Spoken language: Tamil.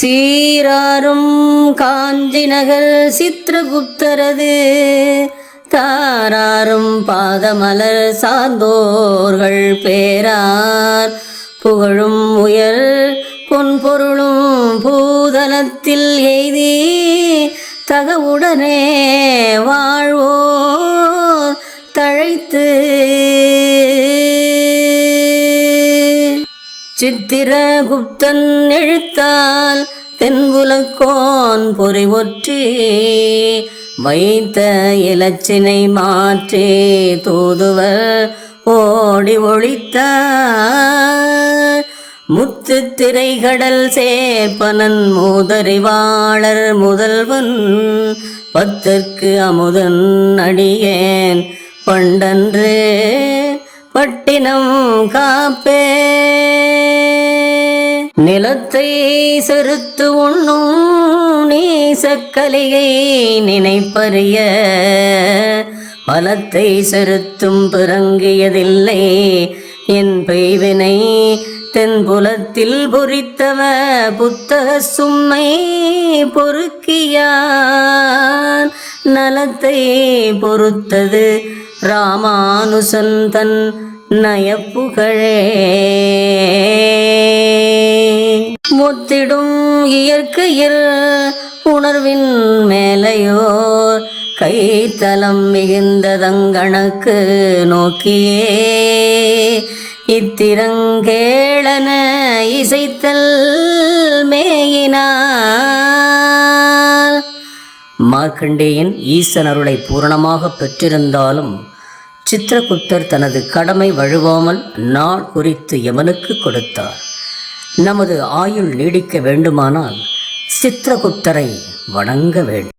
சீராரும் காஞ்சி நகர் சித்திரகுப்தரது தாராரும் பாதமலர் சார்ந்தோர்கள் பேரார். புகழும் உயர் பொன்பொருளும் பூதலத்தில் எய்தி தகவுடனே வாழ்வோர் தழைத்து சித்திரகுப்தன் எழுத்தால் தென்புலக்கோன் பொறி ஒற்றி வைத்த இலச்சினை மாற்றே தூதுவர் ஓடி ஒழித்தார். முத்து திரைகடல் சேர்ப்பனன் மூதறிவாளர் முதல்வன் பத்திற்கு அமுதன் அடியேன் பண்டன்றே. பட்டினம் காப்பே. நிலத்தை செருத்து உண்ணும் நீசக்கலையை நினைப்பறிய. பலத்தை செருத்தும் பிறங்கியதில்லை. என் பெய்வினை தென்புலத்தில் பொறித்தவ புத்தக சும்மை பொறுக்கியான். நலத்தை பொறுத்தது ராமானுசந்தன் நயப்புகழே. முத்திடும் இயற்கையில் உணர்வின் மேலையோர் கைத்தலம் மிகுந்ததங்கணக்கு நோக்கியே. இத்திரங்கேளன இசைத்தல் மேயினார் மார்க்கண்டேயன் ஈசன் அருளை பூரணமாக பெற்றிருந்தாலும் சித்திரகுப்தர் தனது கடமை வழுவாமல் நாள் குறித்து எவனுக்கு கொடுத்தார். நமது ஆயுள் நீடிக்க வேண்டுமானால் சித்திரகுப்தரை வணங்க வேண்டும்.